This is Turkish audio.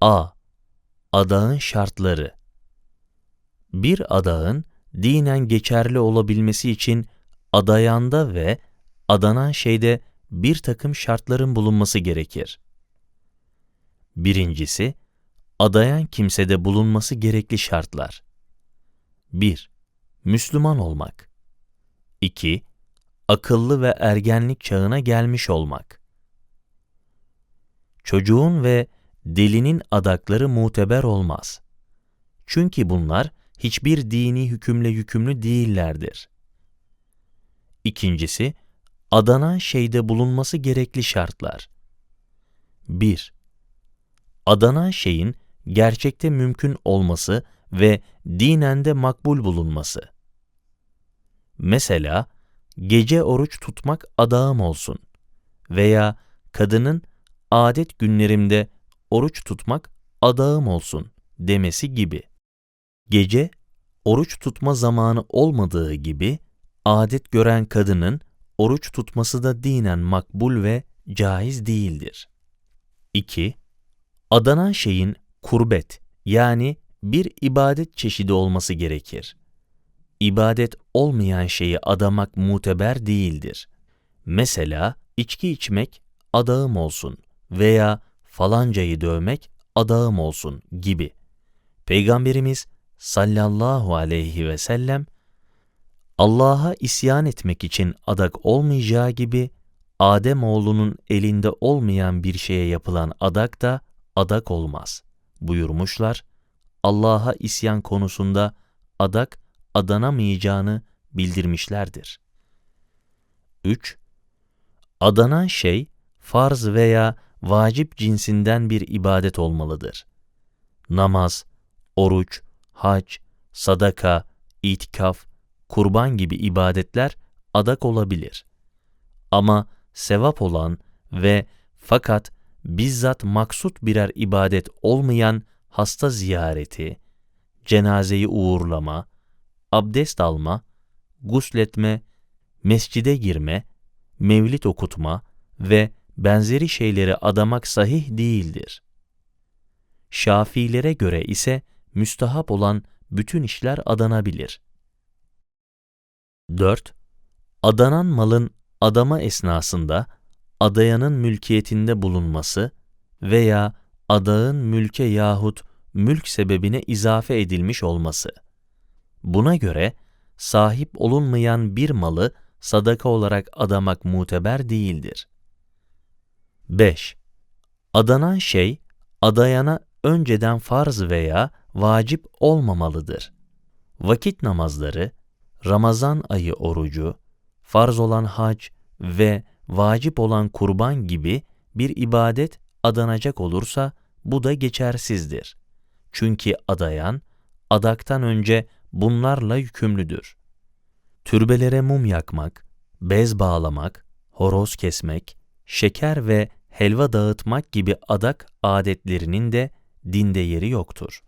A. Adağın şartları Bir adağın dinen geçerli olabilmesi için adayanda ve adanan şeyde bir takım şartların bulunması gerekir. Birincisi, adayan kimsede bulunması gerekli şartlar. 1. Müslüman olmak. 2. Akıllı ve ergenlik çağına gelmiş olmak. Çocuğun ve delinin adakları muteber olmaz. Çünkü bunlar hiçbir dini hükümle yükümlü değillerdir. İkincisi, adanan şeyde bulunması gerekli şartlar. 1. Adanan şeyin gerçekte mümkün olması ve dinen de makbul bulunması. Mesela, gece oruç tutmak adağım olsun veya kadının adet günlerimde oruç tutmak adağım olsun demesi gibi. Gece oruç tutma zamanı olmadığı gibi adet gören kadının oruç tutması da dinen makbul ve caiz değildir. 2. Adanan şeyin kurbet yani bir ibadet çeşidi olması gerekir. İbadet olmayan şeyi adamak muteber değildir. Mesela içki içmek adağım olsun veya falancayı dövmek adağım olsun gibi. Peygamberimiz sallallahu aleyhi ve sellem Allah'a isyan etmek için adak olmayacağı gibi Adem oğlunun elinde olmayan bir şeye yapılan adak da adak olmaz buyurmuşlar. Allah'a isyan konusunda adak adanamayacağını bildirmişlerdir. 3. Adanan şey farz veya vacip cinsinden bir ibadet olmalıdır. Namaz, oruç, hac, sadaka, itikaf, kurban gibi ibadetler adak olabilir. Ama sevap olan ve fakat bizzat maksut birer ibadet olmayan hasta ziyareti, cenazeyi uğurlama, abdest alma, gusletme, mescide girme, mevlit okutma ve benzeri şeyleri adamak sahih değildir. Şafilere göre ise müstahap olan bütün işler adanabilir. 4. Adanan malın adama esnasında adayanın mülkiyetinde bulunması veya adağın mülke yahut mülk sebebine izafe edilmiş olması. Buna göre sahip olunmayan bir malı sadaka olarak adamak muteber değildir. 5. Adanan şey, adayana önceden farz veya vacip olmamalıdır. Vakit namazları, Ramazan ayı orucu, farz olan hac ve vacip olan kurban gibi bir ibadet adanacak olursa bu da geçersizdir. Çünkü adayan, adaktan önce bunlarla yükümlüdür. Türbelere mum yakmak, bez bağlamak, horoz kesmek, şeker ve helva dağıtmak gibi adak adetlerinin de dinde yeri yoktur.